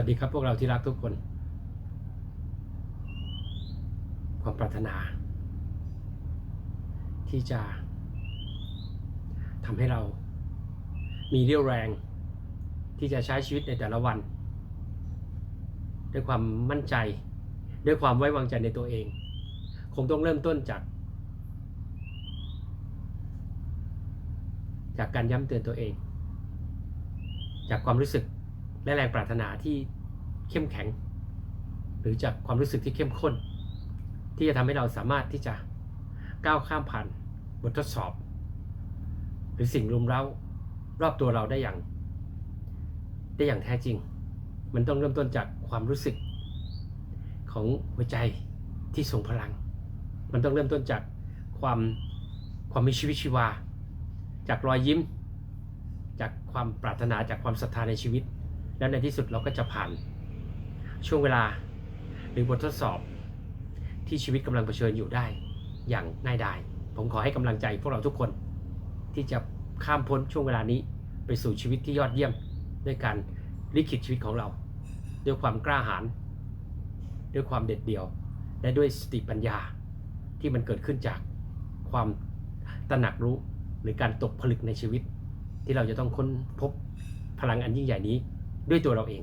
วัสดีครับพวกเราที่รักทุกคน ความปรารถนา ที่จะทำให้เรามีเรี่ยวแรงที่จะใช้ชีวิตในแต่ละวัน ด้วยความมั่นใจ ด้วยความไว้วางใจในตัวเอง คงต้องเริ่มต้นจาก จากการย้ำเตือนตัวเอง จากความรู้สึก และแรงปรารถนาที่เข้มแข็ง หรือจากความรู้สึกที่เข้มข้น ที่จะทำให้เราสามารถที่จะก้าวข้ามผ่านบททดสอบ หรือสิ่งรุมเร้ารอบตัวเราได้อย่าง ได้อย่างแท้จริง มันต้องเริ่มต้นจากความรู้สึกของหัวใจที่ทรงพลัง มันต้องเริ่มต้นจากความความมีชีวิตชีวา จากรอยยิ้ม จากความปรารถนาจากความศรัทธาในชีวิต แล้วในที่สุดเราก็จะผ่านช่วงเวลาหรือบททดสอบที่ชีวิตกำลังเผชิญอยู่ได้อย่างง่ายดายผมขอให้กำลังใจพวกเราทุกคนที่จะข้ามพ้นช่วงเวลานี้ไปสู่ชีวิตที่ยอดเยี่ยมด้วยการลิขิตชีวิตของเรา ด้วยความกล้าหาญด้วยความเด็ดเดี่ยว และด้วยสติปัญญาที่มันเกิดขึ้นจากความตระหนักรู้หรือการตกผลึกในชีวิต ที่เราจะต้องค้นพบพลังอันยิ่งใหญ่นี้ ด้วยตัวเราเอง